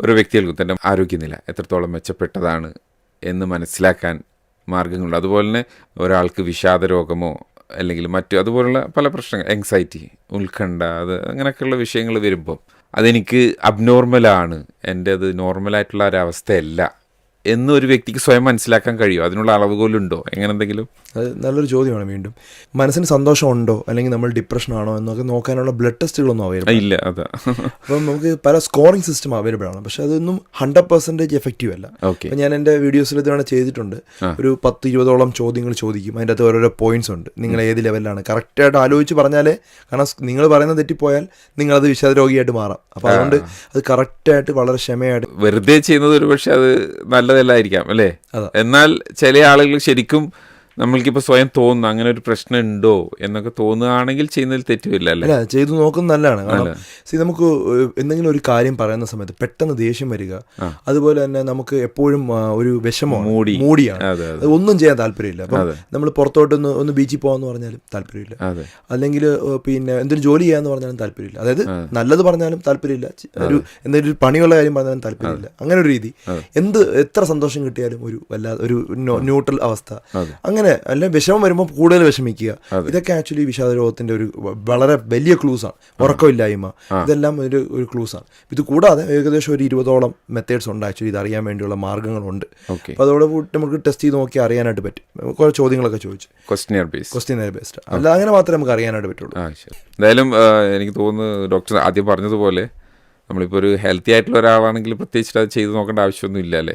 ഓരോ വ്യക്തികൾക്കും തന്റെ ആരോഗ്യനില എത്രത്തോളം മെച്ചപ്പെട്ടതാണ് എന്ന് മനസ്സിലാക്കാൻ മാർഗങ്ങളുണ്ട്. അതുപോലെ തന്നെ ഒരാൾക്ക് വിഷാദ രോഗമോ അല്ലെങ്കിൽ മറ്റു അതുപോലുള്ള പല പ്രശ്നങ്ങൾ എങ്സൈറ്റി ഉത്കണ്ഠ അത് അങ്ങനെയൊക്കെയുള്ള വിഷയങ്ങൾ വരുമ്പം അതെനിക്ക് അബ്നോർമലാണ് എന്റെ അത് നോർമലായിട്ടുള്ള ഒരവസ്ഥയല്ല. എന്ന് ഒരു വ്യക്തിക്ക് സ്വയം മനസ്സിലാക്കാൻ കഴിയുമോ അതിനുള്ള അളവുകോലുണ്ടോ? എങ്ങനെ എന്തെങ്കിലും? അത് നല്ലൊരു ചോദ്യമാണ് വീണ്ടും. മനസ്സിന് സന്തോഷമുണ്ടോ? അല്ലെങ്കിൽ നമ്മൾ ഡിപ്രഷൻ ആണോ? എന്നൊക്കെ നോക്കാനുള്ള ബ്ലഡ് ടെസ്റ്റുകളൊന്നും അവൈലബിൾ ഇല്ല അതാ. അപ്പം നമുക്ക് പല സ്കോറിംഗ് സിസ്റ്റം അവൈലബിൾ ആണ്. പക്ഷെ അതൊന്നും ഹൺഡ്രഡ് പെർസെന്റേജ് എഫക്റ്റീവ് അല്ല. ഓക്കെ അപ്പം ഞാൻ എന്റെ വീഡിയോസിൽ ഇതുവരെ ചെയ്തിട്ടുണ്ട്. ഒരു പത്ത് ഇരുപതോളം ചോദ്യങ്ങൾ ചോദിക്കും. അതിന്റെ അകത്ത് ഓരോരോ പോയിന്റ്സ് ഉണ്ട്. നിങ്ങൾ ഏത് ലെവലിലാണ് കറക്റ്റായിട്ട് ആലോചിച്ച് പറഞ്ഞാലേ കാരണം നിങ്ങൾ പറയുന്നത് തെറ്റിപ്പോയാൽ നിങ്ങളത് വിഷാദ രോഗിയായിട്ട് മാറാം അപ്പോൾ അതുകൊണ്ട് അത് കറക്റ്റായിട്ട് വളരെ ക്ഷമയായിട്ട് വെറുതെ ചെയ്യുന്നത് ഒരു പക്ഷേ അത് നല്ലതല്ലായിരിക്കാം അല്ലേ? എന്നാൽ ചില ആളുകൾ ശരിക്കും നമ്മൾക്കിപ്പോൾ സ്വയം തോന്നുന്നു അങ്ങനെ ഒരു പ്രശ്നം ഉണ്ടോ എന്നൊക്കെ തോന്നുകയാണെങ്കിൽ ചെയ്യുന്നതിൽ തെറ്റുമില്ല അല്ലേ? ചെയ്തു നോക്കുന്നത് നല്ലതാണ്. കാരണം സി നമുക്ക് എന്തെങ്കിലും ഒരു കാര്യം പറയുന്ന സമയത്ത് പെട്ടെന്ന് ദേഷ്യം വരിക അതുപോലെ തന്നെ നമുക്ക് എപ്പോഴും ഒരു വിഷമം മൂടി. മൂടിയാണ്. ഒന്നും ചെയ്യാൻ താല്പര്യമില്ല. അപ്പം നമ്മൾ പുറത്തോട്ടൊന്ന് ഒന്ന് ബീച്ചിൽ പോകാന്ന് പറഞ്ഞാലും താല്പര്യമില്ല. അല്ലെങ്കിൽ പിന്നെ എന്തൊരു ജോലി ചെയ്യാന്ന് പറഞ്ഞാലും താല്പര്യമില്ല. അതായത് നല്ലത് പറഞ്ഞാലും താല്പര്യമില്ല. ഒരു എന്തെങ്കിലും ഒരു പണിയുള്ള കാര്യം പറഞ്ഞാലും താല്പര്യമില്ല. അങ്ങനെ ഒരു രീതി. എന്ത് എത്ര സന്തോഷം കിട്ടിയാലും ഒരു വല്ലാതെ ഒരു ന്യൂട്രൽ അവസ്ഥ. അങ്ങനെ അല്ല വിഷമം വരുമ്പോൾ കൂടുതൽ വിഷമിക്കുക. ഇതൊക്കെ ആക്ച്വലി വിഷാദ രോഗത്തിന്റെ ഒരു വളരെ വലിയ ക്ലൂസ് ആണ്. ഉറക്കമില്ലായ്മ. ഇതെല്ലാം ഒരു ഒരു ക്ലൂസ് ആണ്. ഇത് കൂടാതെ ഏകദേശം ഒരു ഇരുപതോളം മെത്തേഡ്സ് ഉണ്ട് ആക്ച്വലി ഇത് അറിയാൻ വേണ്ടിയുള്ള മാർഗങ്ങളുണ്ട് അപ്പോൾ അതോടെ നമുക്ക് ടെസ്റ്റ് ചെയ്ത് നോക്കി അറിയാനായിട്ട് പറ്റും. കുറേ ചോദ്യങ്ങളൊക്കെ ചോദിച്ചു. ക്വസ്റ്റിനിയർ ബേസ് ക്വസ്റ്റ്യൻ ബേസ്ഡ് അല്ല അങ്ങനെ മാത്രമേ നമുക്ക് അറിയാനായിട്ട് പറ്റുള്ളൂ. എന്തായാലും എനിക്ക് തോന്നുന്നു ഡോക്ടർ ആദ്യം പറഞ്ഞതുപോലെ നമ്മളിപ്പോൾ ഒരു ഹെൽത്തി ആയിട്ടുള്ള ഒരാളാണെങ്കിൽ പ്രത്യേകിച്ച് അത് ചെയ്ത് നോക്കേണ്ട ആവശ്യമൊന്നും ഇല്ല അല്ലേ?